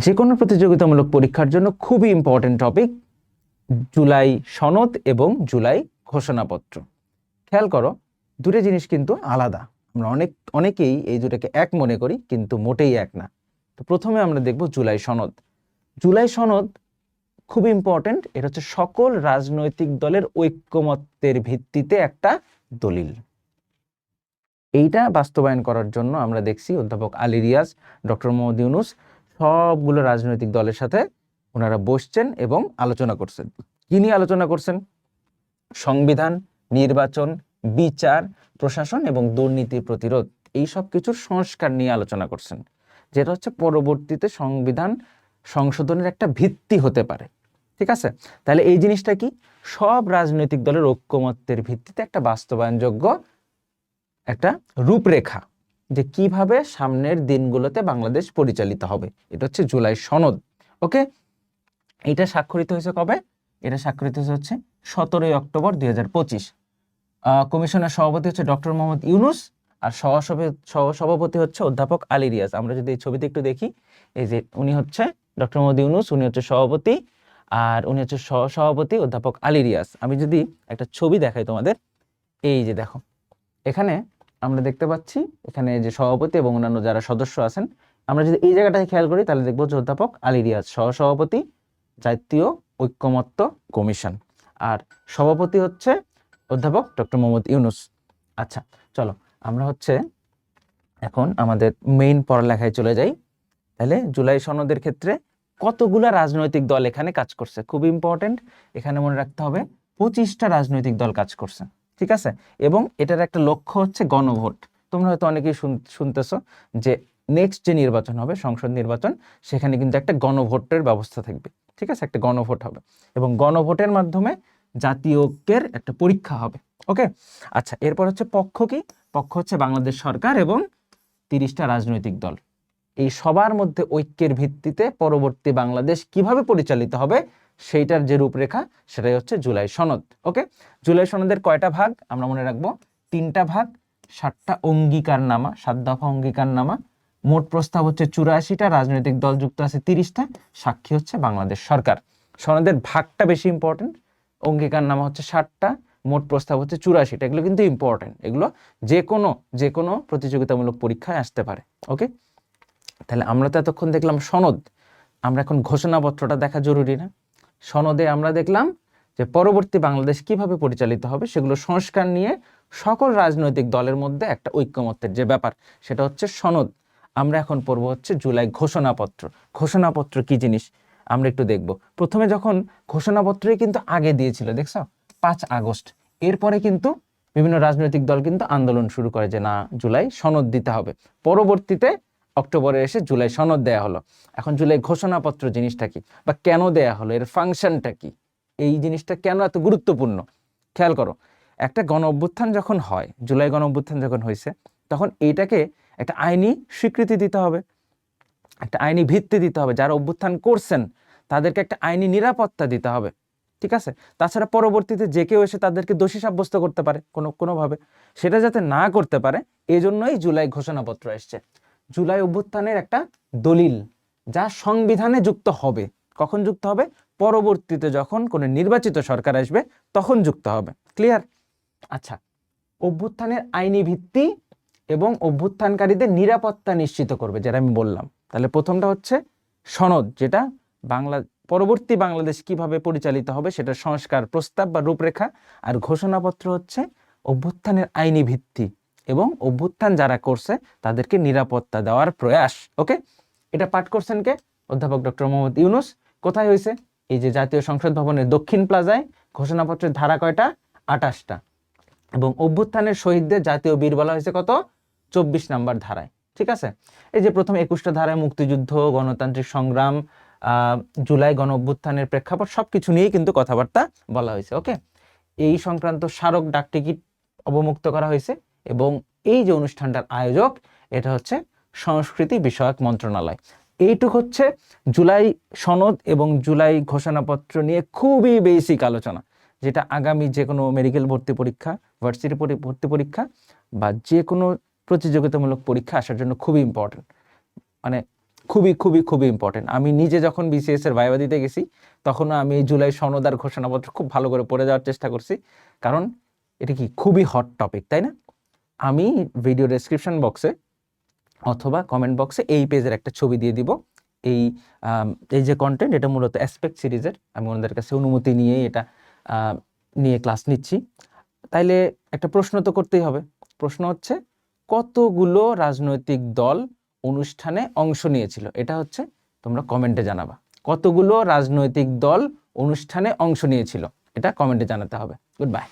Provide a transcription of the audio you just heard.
যে কোনো প্রতিযোগিতামূলক পরীক্ষার জন্য খুবই ইম্পর্টেন্ট টপিক জুলাই সনদ এবং জুলাই ঘোষণাপত্র। খেয়াল করো, দুটো জিনিস কিন্তু আলাদা। আমরা অনেক, অনেকেই এই দুটাকে এক মনে করি, কিন্তু মোটেই এক না। তো প্রথমে আমরা দেখব জুলাই সনদ। জুলাই সনদ খুব ইম্পর্টেন্ট এটা হচ্ছে সকল রাজনৈতিক দলের ঐক্যমত্যের ভিত্তিতে একটা দলিল। এইটা বাস্তবায়ন করার জন্য আমরা দেখছি অধ্যাপক আলী রিয়াজ, ডক্টর মোহাম্মদ ইউনুস সবগুলো রাজনৈতিক দলের সাথে ওনারা বসছেন এবং আলোচনা করছেন। কি নিয়ে আলোচনা করছেন? সংবিধান, নির্বাচন, বিচার, প্রশাসন এবং দুর্নীতি প্রতিরোধ এই সব কিছুর সংস্কার নিয়ে আলোচনা করছেন। যেটা হচ্ছে পরবর্তীতে সংবিধান সংশোধনের একটা ভিত্তি হতে পারে। ঠিক আছে? তাহলে এই জিনিসটা কি? সব রাজনৈতিক দলের ঐক্যমত্যের ভিত্তিতে একটা বাস্তবায়নযোগ্য একটা রূপরেখা। যে কীভাবে সামনের দিনগুলোতে বাংলাদেশ পরিচালিত হবে। এটা হচ্ছে জুলাই সনদ, ওকে? এটা স্বাক্ষরিত হয়েছে কবে? এটা স্বাক্ষরিত হচ্ছে সতেরোই অক্টোবর দুই হাজার পঁচিশ। কমিশনের সভাপতি হচ্ছে ডক্টর মোহাম্মদ ইউনুস আর সহসভাপতি হচ্ছে অধ্যাপক আলী রিয়াজ। আমরা যদি এই ছবিতে একটু দেখি, এই যে উনি হচ্ছে ডক্টর মোহাম্মদ ইউনুস, উনি হচ্ছে সভাপতি আর উনি হচ্ছে সহসভাপতি অধ্যাপক আলী রিয়াজ। আমি যদি একটা ছবি দেখাই তোমাদের, এই যে দেখো, এখানে আমরা দেখতে পাচ্ছি, এখানে যে সভাপতি এবং অন্যান্য যারা সদস্য আছেন, আমরা যদি এই জায়গাটায় খেয়াল করি, তাহলে দেখব যে অধ্যাপক আলী রিয়াজ, সহসভাপতি, জাতীয় ঐক্যমত্য কমিশন। আর সভাপতি হচ্ছে অধ্যাপক ডক্টর মোহাম্মদ ইউনুস। আচ্ছা চলো, আমরা হচ্ছে এখন আমাদের মেইন পড়ালেখায় চলে যাই। তাহলে জুলাই সনদের ক্ষেত্রে কতগুলা রাজনৈতিক দল এখানে কাজ করছে? খুব ইম্পর্টেন্ট এখানে মনে রাখতে হবে, পঁচিশটা রাজনৈতিক দল কাজ করছে। ঠিক আছে? এবং এটার একটা লক্ষ্য হচ্ছে গণভোট। তোমরা হয়তো অনেকেই শুনতেছো যে নেক্সট যে নির্বাচন হবে, সংসদ নির্বাচন, সেখানে কিন্তু একটা গণভোটের ব্যবস্থা থাকবে। ঠিক আছে? একটা গণভোট হবে। এবং গণভোটের মাধ্যমে জাতীয় ঐক্যের একটা পরীক্ষা হবে। ওকে? আচ্ছা এরপর হচ্ছে পক্ষ কি? পক্ষ হচ্ছে বাংলাদেশ সরকার এবং তিরিশটা রাজনৈতিক দল। এই সবার মধ্যে ঐক্যের ভিত্তিতে পরবর্তী বাংলাদেশ কীভাবে পরিচালিত হবে সেইটার যে রূপরেখা, সেটাই হচ্ছে জুলাই সনদ, ওকে? জুলাই সনদের কয়টা ভাগ? আমরা মনে রাখব, তিনটা ভাগ, সাতটা অঙ্গীকার নামা সাত দফা অঙ্গীকার নামা মোট প্রস্তাব হচ্ছে চুরাশিটা, রাজনৈতিক দল যুক্ত আছে তিরিশটা, সাক্ষী হচ্ছে বাংলাদেশ সরকার। সনদের ভাগটা বেশি ইম্পর্টেন্ট অঙ্গীকার নামা হচ্ছে ষাটটা, মোট প্রস্তাব হচ্ছে চুরাশিটা, এগুলো কিন্তু ইম্পর্টেন্ট এগুলো যে কোনো যে কোনো প্রতিযোগিতামূলক পরীক্ষায় আসতে পারে, ওকে? তাহলে আমরা তো এতক্ষণ দেখলাম সনদ। আমরা এখন ঘোষণাপত্রটা দেখা জরুরি না। সনদে আমরা দেখলাম যে পরবর্তী বাংলাদেশ কীভাবে পরিচালিত হবে সেগুলো সংস্কার নিয়ে সকল রাজনৈতিক দলের মধ্যে একটা ঐক্যমত্যের যে ব্যাপার, সেটা হচ্ছে সনদ। আমরা এখন পড়ব হচ্ছে জুলাই ঘোষণাপত্র। ঘোষণাপত্র কি জিনিস? আমরা একটু দেখব। প্রথমে যখন ঘোষণাপত্রই কিন্তু আগে দিয়েছিল, দেখছ? পাঁচ আগস্ট। এরপরে কিন্তু বিভিন্ন রাজনৈতিক দল কিন্তু আন্দোলন শুরু করে যে না, জুলাই সনদ দিতে হবে। পরবর্তীতে অক্টোবরে এসে জুলাই সনদ দেয়া হলো। এখন জুলাই ঘোষণাপত্র জিনিসটা কি বা কেন দেয়া হলো? এর ফাংশনটা কি? এই জিনিসটা কেন এত গুরুত্বপূর্ণ? খেয়াল করো, একটা গণ অভ্যুত্থান যখন হয়, জুলাই গণ অভ্যুত্থান যখন হয়েছে, তখন এইটাকে একটা আইনি স্বীকৃতি দিতে হবে, একটা আইনি ভিত্তি দিতে হবে। যারা অভ্যুত্থান করছেন, তাদেরকে একটা আইনি নিরাপত্তা দিতে হবে, ঠিক আছে? তাছাড়া পরবর্তীতে যে কেউ এসে তাদেরকে দোষী সাব্যস্ত করতে পারে কোনো, কোনোভাবে। সেটা যাতে না করতে পারে এই জন্যই জুলাই ঘোষণাপত্র এসছে। জুলাই অভ্যুত্থানের একটা দলিল যা সংবিধানে যুক্ত হবে। কখন যুক্ত হবে? পরবর্তীতে যখন কোনো নির্বাচিত সরকার আসবে, তখন যুক্ত হবে। ক্লিয়ার আচ্ছা অভ্যুত্থানের আইনি ভিত্তি এবং অভ্যুত্থানকারীদের নিরাপত্তা নিশ্চিত করবে, যেটা আমি বললাম। তাহলে প্রথমটা হচ্ছে সনদ, যেটা বাংলা, পরবর্তী বাংলাদেশ কীভাবে পরিচালিত হবে সেটা সংস্কার প্রস্তাব বা রূপরেখা। আর ঘোষণাপত্র হচ্ছে অভ্যুত্থানের আইনি ভিত্তি। এবং অভ্যুত্থান যারা করছে, তাদেরকে নিরাপত্তা দেওয়ার প্রয়াস। ওকে এটা পাঠ করছেন কে? অধ্যাপক ডক্টর মোহাম্মদ ইউনুস। কোথায় হয়েছে এই যে জাতীয় সংসদ ভবনের দক্ষিণ প্লাজায়, ঘোষণাপত্রের ধারা কয়টা? আটাশটা এবং অভ্যুত্থানের শহীদদের জাতীয় বীর বলা হয়েছে কত? চব্বিশ নাম্বার ধারায়। ঠিক আছে? এই যে প্রথম একুশটা ধারায় মুক্তিযুদ্ধ, গণতান্ত্রিক সংগ্রাম জুলাই গণ অভ্যুত্থানের প্রেক্ষাপট সব কিছু নিয়েই কিন্তু কথাবার্তা বলা হয়েছে। ওকে এই সংক্রান্ত স্মারক ডাক টিকিট অবমুক্ত করা হয়েছে। এবং এই যে অনুষ্ঠানটার আয়োজক, এটা হচ্ছে সংস্কৃতি বিষয়ক মন্ত্রণালয়। এইটুক হচ্ছে জুলাই সনদ এবং জুলাই ঘোষণাপত্র নিয়ে খুবই বেসিক আলোচনা, যেটা আগামী যে কোনো মেডিকেল ভর্তি পরীক্ষা ভার্সিটি ভর্তি পরীক্ষা বা যে কোনো প্রতিযোগিতামূলক পরীক্ষা আসার জন্য খুবই ইম্পর্টেন্ট মানে খুবই খুবই খুবই ইম্পর্টেন্ট আমি নিজে যখন বিসিএস এর ভাইবা দিতে গেছি, তখনও আমি এই জুলাই সনদার ঘোষণাপত্র খুব ভালো করে পড়ে যাওয়ার চেষ্টা করছি। কারণ এটা কি খুবই হট টপিক তাই না? আমি ভিডিও ডেসক্রিপশন বক্সে অথবা কমেন্ট বক্সে এই পেজের একটা ছবি দিয়ে দিব। এই এই যে কন্টেন্ট এটা মূলত অ্যাসপেক্ট সিরিজের আমি ওনাদের কাছে অনুমতি নিয়ে এটা নিয়ে ক্লাস নিচ্ছি। তাইলে একটা প্রশ্ন তো করতেই হবে। প্রশ্ন হচ্ছে, কতগুলো রাজনৈতিক দল অনুষ্ঠানে অংশ নিয়েছিল? এটা হচ্ছে, তোমরা কমেন্টে জানাবা। কতগুলো রাজনৈতিক দল অনুষ্ঠানে অংশ নিয়েছিল? এটা কমেন্টে জানাতে হবে। Good bye